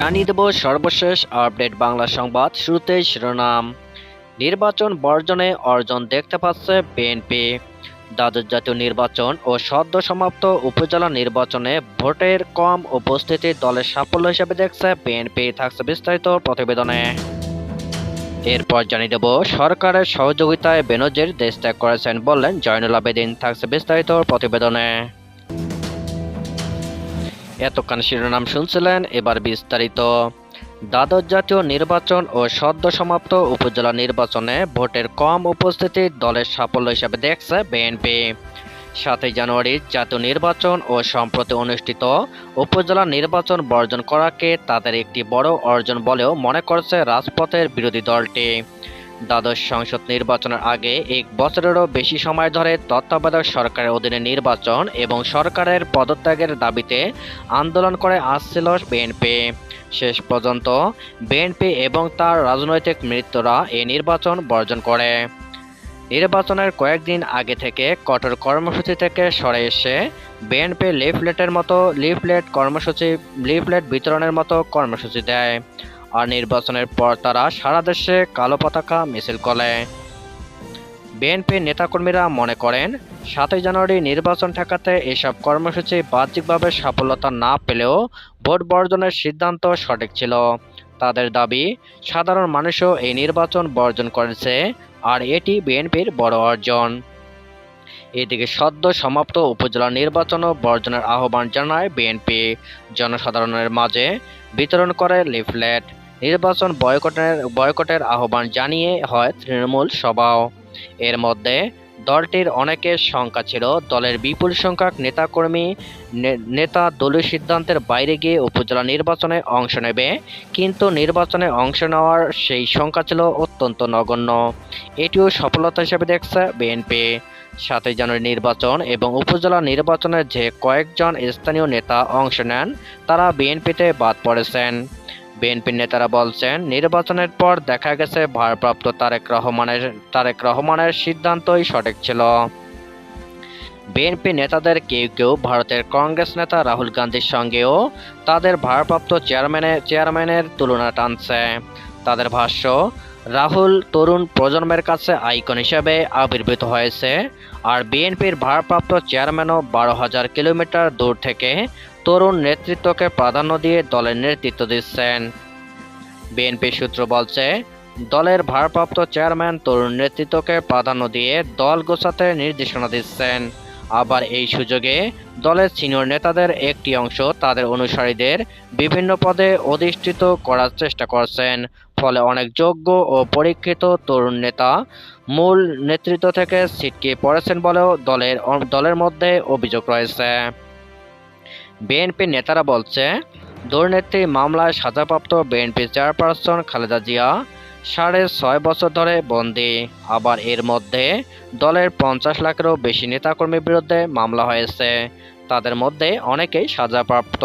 জানিয়ে দেব সর্বশেষ আপডেট বাংলা সংবাদ। শুরুতেই শিরোনাম। নির্বাচন বর্জনে অর্জন দেখতে পাচ্ছে বিএনপি। দ্বাদশ জাতীয় নির্বাচন ও সদ্য সমাপ্ত উপজেলা নির্বাচনে ভোটের কম উপস্থিতি দলের সাফল্য হিসেবে দেখছে বিএনপি। থাকছে বিস্তারিত প্রতিবেদনে। এরপর জানিয়ে দেব, সরকারের সহযোগিতায় বেনজির দেশ ত্যাগ করেছেন বললেন জয়নুল আবেদিন। থাকছে বিস্তারিত প্রতিবেদনে। এতক্ষণ শিরোনাম শুনছিলেন এবার বিস্তারিত। দ্বাদশ জাতীয় নির্বাচন ও সদ্য সমাপ্ত উপজেলা নির্বাচনে ভোটের কম উপস্থিতি দলের সাফল্য হিসেবে দেখছে বিএনপি সাতই জানুয়ারির জাতীয় নির্বাচন ও সম্প্রতি অনুষ্ঠিত উপজেলা নির্বাচন বর্জন করাকে তাদের একটি বড় অর্জন বলেও মনে করছে রাজপথের বিরোধী দলটি। দ্বাদশ সংসদ নির্বাচনের আগে এক বছরেরও বেশি সময় ধরে তত্ত্বাবধায়ক সরকারের অধীনে নির্বাচন এবং সরকারের পদত্যাগের দাবিতে আন্দোলন করে আসছিল বিএনপি। শেষ পর্যন্ত বিএনপি এবং তার রাজনৈতিক মৃত্যুরা এই নির্বাচন বর্জন করে। নির্বাচনের কয়েকদিন আগে থেকে কঠোর কর্মসূচি থেকে সরে এসে বিএনপি লিফলেটের মতো লিফলেট কর্মসূচি, লিফলেট বিতরণের মতো কর্মসূচি দেয়। আর নির্বাচনের পর তারা সারা দেশে কালো পতাকা মিছিল করে। বিএনপি নেতাকর্মীরা মনে করেন, সাতই জানুয়ারি নির্বাচন ঠেকাতে এসব কর্মসূচি বাহ্যিকভাবে সাফল্যতা না পেলেও ভোট বর্জনের সিদ্ধান্ত সঠিক ছিল। তাদের দাবি, সাধারণ মানুষও এই নির্বাচন বর্জন করেছে আর এটি বিএনপির বড় অর্জন। এদিকে সদ্য সমাপ্ত উপজেলা নির্বাচনও বর্জনের আহ্বান জানায় বিএনপি। জনসাধারণের মাঝে বিতরণ করে লিফলেট। নির্বাচন বয়কটের বয়কটের আহ্বান জানিয়ে হয় তৃণমূল সভাও। এর মধ্যে দলটির অনেকের সংখ্যা ছিল। দলের বিপুল সংখ্যক নেতাকর্মী নেতা দলীয় সিদ্ধান্তের বাইরে গিয়ে উপজেলা নির্বাচনে অংশ নেবে। কিন্তু নির্বাচনে অংশ নেওয়ার সেই সংখ্যা ছিল অত্যন্ত নগণ্য। এটিও সফলতা হিসেবে দেখছে বিএনপি। সাতই জানুয়ারি নির্বাচন এবং উপজেলা নির্বাচনে যে কয়েকজন স্থানীয় নেতা অংশ নেন, তারা বিএনপিতে বাদ পড়েছেন। বিএনপির নেতারা বলছেন, নির্বাচনের পর দেখা গেছে ভারপ্রাপ্ত তারেক রহমানের তারেক রহমানের সিদ্ধান্তই সঠিক ছিল। বিএনপি নেতাদের কেউ কেউ ভারতের কংগ্রেস নেতা রাহুল গান্ধীর সঙ্গেও তাদের ভারপ্রাপ্ত চেয়ারম্যানের চেয়ারম্যানের তুলনা টানছে। তাদের ভাষ্য, রাহুল তরুণ প্রজন্মের কাছে আইকন হিসেবে আবির্ভূত হয়েছে, আর বিএনপির ভারপ্রাপ্ত চেয়ারম্যানও বারো হাজার কিলোমিটার দূর থেকে তরুণ নেতৃত্বকে প্রাধান্য দিয়ে দলের নেতৃত্ব দিচ্ছেন। বিএনপি সূত্র বলছে, দলের ভারপ্রাপ্ত চেয়ারম্যান তরুণ নেতৃত্বকে প্রাধান্য দিয়ে দল গোছাতে নির্দেশনা দিচ্ছেন। আবার এই সুযোগে দলের সিনিয়র নেতাদের একটি অংশ তাদের অনুসারীদের বিভিন্ন পদে অধিষ্ঠিত করার চেষ্টা করছেন। ফলে অনেক যোগ্য ও পরীক্ষিত তরুণ নেতা মূল নেতৃত্ব থেকে ছিটকে পড়েছেন বলেও দলের দলের মধ্যে অভিযোগ রয়েছে। বিএনপি নেতারা বলছে, দুর্নীতি মামলায় সাজাপ্রাপ্ত বিএনপি চেয়ারপারসন খালেদা জিয়া সাড়ে ছয় বছর ধরে বন্দী। আবার এর মধ্যে দলের পঞ্চাশ লাখেরও বেশি নেতাকর্মীর বিরুদ্ধে মামলা হয়েছে। তাদের মধ্যে অনেকেই সাজাপ্রাপ্ত।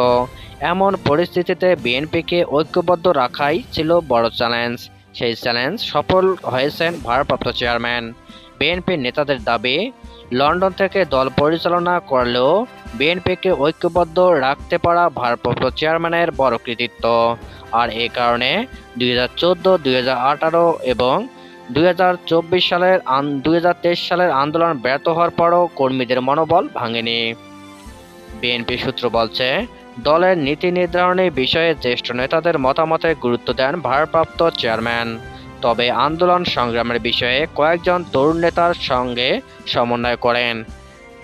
এমন পরিস্থিতিতে বিএনপিকে ঐক্যবদ্ধ রাখাই ছিল বড় চ্যালেঞ্জ। সেই চ্যালেঞ্জ সফল হয়েছেন ভারপ্রাপ্ত চেয়ারম্যান। বিএনপির নেতাদের দাবি লন্ডন থেকে দল পরিচালনা করলেও বিএনপিকে ঐক্যবদ্ধ রাখতে পারা ভারপ্রাপ্ত চেয়ারম্যানের বড় কৃতিত্ব। আর এ কারণে দুই হাজার চোদ্দ, দুই এবং দুই হাজার চব্বিশ সালের দুই সালের আন্দোলন ব্যর্থ হওয়ার পরও কর্মীদের মনোবল ভাঙেনি। বিএনপি সূত্র বলছে, দলের নীতি নির্ধারণী বিষয়ে জ্যেষ্ঠ নেতাদের মতামতে গুরুত্ব দেন ভারপ্রাপ্ত চেয়ারম্যান। তবে আন্দোলন সংগ্রামের বিষয়ে কয়েকজন তরুণ নেতার সঙ্গে সমন্বয় করেন।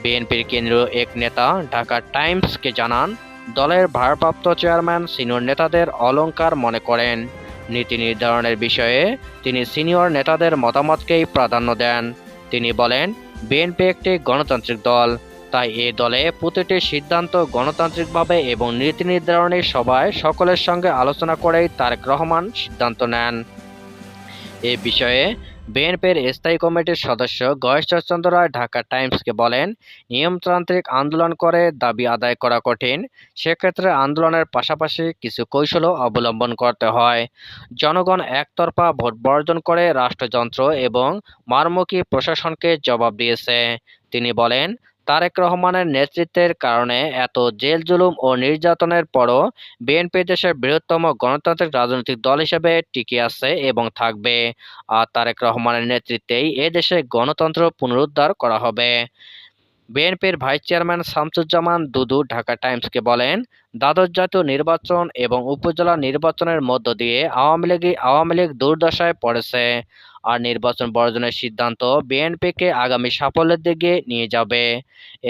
বিএনপির কেন্দ্রীয় এক নেতা ঢাকা টাইমসকে জানান, দলের ভারপ্রাপ্ত চেয়ারম্যান সিনিয়র নেতাদের অলংকার মনে করেন। নীতি নির্ধারণের বিষয়ে তিনি সিনিয়র নেতাদের মতামতকেই প্রাধান্য দেন। তিনি বলেন, বিএনপি একটি গণতান্ত্রিক দল, তাই এ দলে প্রতিটি সিদ্ধান্ত গণতান্ত্রিকভাবে এবং নীতি নির্ধারণী সভায় সকলের সঙ্গে আলোচনা করেই তারেক রহমান সিদ্ধান্ত নেন। এ বিষয়ে বিএনপির স্থায়ী কমিটির সদস্য গয়েশ্বরচন্দ্র রায় ঢাকা টাইমসকে বলেন, নিয়মতান্ত্রিক আন্দোলন করে দাবি আদায় করা কঠিন, সেক্ষেত্রে আন্দোলনের পাশাপাশি কিছু কৌশলও অবলম্বন করতে হয়। জনগণ একতরফা ভোট বর্জন করে রাষ্ট্রযন্ত্র এবং মারমুখী প্রশাসনকে জবাব দিয়েছে। তিনি বলেন তারেক রহমানের নেতৃত্বের কারণে এত জেল জুলুম ও নির্যাতনের পরও বিএনপি দেশের বৃহত্তম গণতান্ত্রিক রাজনৈতিক দল হিসেবে টিকে আছে এবং থাকবে। আর তারেক রহমানের নেতৃত্বেই এ দেশে গণতন্ত্র পুনরুদ্ধার করা হবে। বিএনপির ভাইস চেয়ারম্যান শামসুজ্জামান দুদু ঢাকা টাইমসকে বলেন, দ্বাদশ জাতীয় নির্বাচন এবং উপজেলা নির্বাচনের মধ্য দিয়ে আওয়ামী লীগ আওয়ামী লীগ দুর্দশায় পড়েছে। আর নির্বাচন বর্জনের সিদ্ধান্ত বিএনপিকে আগামী সাফল্যের দিকে নিয়ে যাবে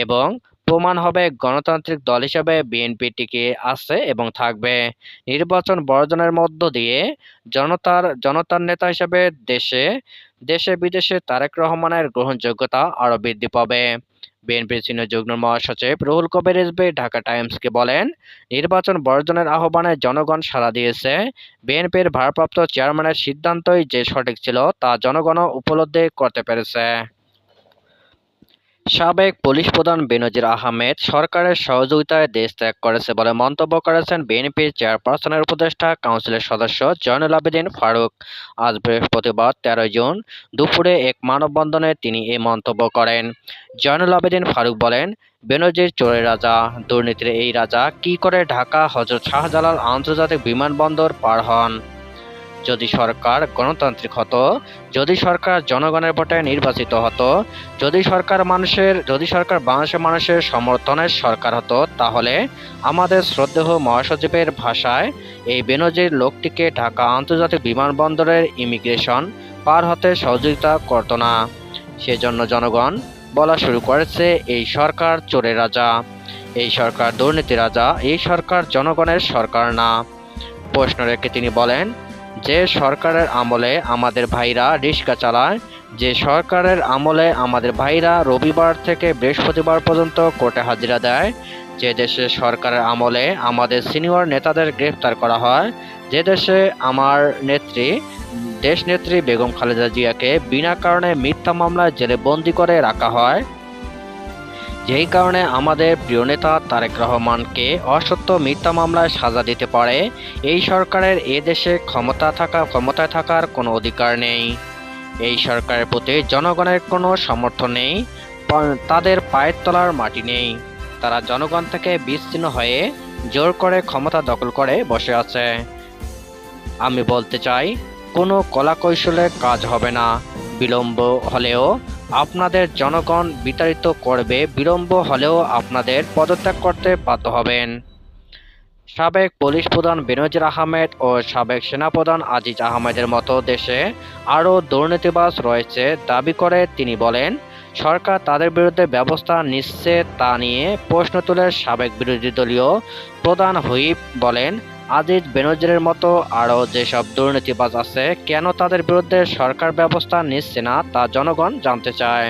এবং প্রমাণ হবে গণতান্ত্রিক দল হিসেবে বিএনপি টিকে আছে এবং থাকবে। নির্বাচন বর্জনের মধ্য দিয়ে জনতার জনতার নেতা হিসেবে দেশে দেশে বিদেশে তারেক রহমানের গ্রহণযোগ্যতা আরও বৃদ্ধি পাবে। বিএনপির সিনিয়র যুগ্ম মহাসচিব রুহুল কবির রিজভী ঢাকা টাইমসকে বলেন, নির্বাচন বর্জনের আহ্বানে জনগণ সাড়া দিয়েছে। বিএনপির ভারপ্রাপ্ত চেয়ারম্যানের সিদ্ধান্তই যে সঠিক ছিল তা জনগণও উপলব্ধি করতে পেরেছে। সাবেক পুলিশ প্রধান বেনজির আহমেদ সরকারের সহযোগিতায় দেশ ত্যাগ করেছে বলে মন্তব্য করেছেন বিএনপির চেয়ারপারসনের উপদেষ্টা কাউন্সিলের সদস্য জয়নুল আবেদিন ফারুক। আজ বৃহস্পতিবার তেরোই জুন দুপুরে এক মানববন্ধনে তিনি এই মন্তব্য করেন। জয়নুল আবেদিন ফারুক বলেন, বেনজির চোরের রাজা, দুর্নীতির এই রাজা কি করে ঢাকা হজরত শাহজালাল আন্তর্জাতিক বিমানবন্দর পার হন? যদি সরকার গণতান্ত্রিক হতো, যদি সরকার জনগণের ভোটে নির্বাচিত হতো, যদি সরকার মানুষের, যদি সরকার বাংলাদেশের মানুষের সমর্থনের সরকার হতো, তাহলে আমাদের শ্রদ্ধেহ মহাসচিবের ভাষায় এই বেনজির লোকটিকে ঢাকা আন্তর্জাতিক বিমানবন্দরের ইমিগ্রেশন পার হতে সহযোগিতা করতো না। সেজন্য জনগণ বলা শুরু করেছে, এই সরকার চোরের রাজা, এই সরকার দুর্নীতি রাজা, এই সরকার জনগণের সরকার না। প্রশ্ন রেখে তিনি বলেন যে সরকারের আমলে আমাদের ভাইরা রিক্সা চালায়, যে সরকারের আমলে আমাদের ভাইরা রবিবার থেকে বৃহস্পতিবার পর্যন্ত কোর্টে হাজিরা দেয়, যে দেশে সরকারের আমলে আমাদের সিনিয়র নেতাদের গ্রেফতার করা হয়, যে দেশে আমার নেত্রী দেশনেত্রী বেগম খালেদা জিয়াকে বিনা কারণে মিথ্যা মামলায় জেলে বন্দি করে রাখা হয়। যেই কারণে আমাদের প্রিয় নেতা তারেক রহমানকে অসত্য মিথ্যা মামলায় সাজা দিতে পারে। এই সরকারের এ দেশে ক্ষমতা থাকা, ক্ষমতায় থাকার কোনো অধিকার নেই। এই সরকারের প্রতি জনগণের কোনো সমর্থন নেই তাদের পায়ের তলার মাটি নেই। তারা জনগণ থেকে বিচ্ছিন্ন হয়ে জোর করে ক্ষমতা দখল করে বসে আছে। আমি বলতে চাই, কোনো কলা কৌশলে কাজ হবে না। বিলম্ব হলেও আপনাদের জনগণ বিতাড়িত করবে, বিলম্ব হলেও আপনাদের পদত্যাগ করতে বাধ্য হবেন। সাবেক পুলিশ প্রধান বেনজির আহমেদ ও সাবেক সেনাপ্রধান আজিজ আহমেদের মতো দেশে আরও দুর্নীতিবাজ রয়েছে দাবি করে তিনি বলেন, সরকার তাদের বিরুদ্ধে ব্যবস্থা নিচ্ছে তা নিয়ে প্রশ্ন তুলে সাবেক বিরোধী দলীয় প্রধান হুইপ বলেন আজিজ বেনজিরের মতো আরও যেসব দুর্নীতিবাজ আছে, কেন তাদের বিরুদ্ধে সরকার ব্যবস্থা নিচ্ছে না তা জনগণ জানতে চায়।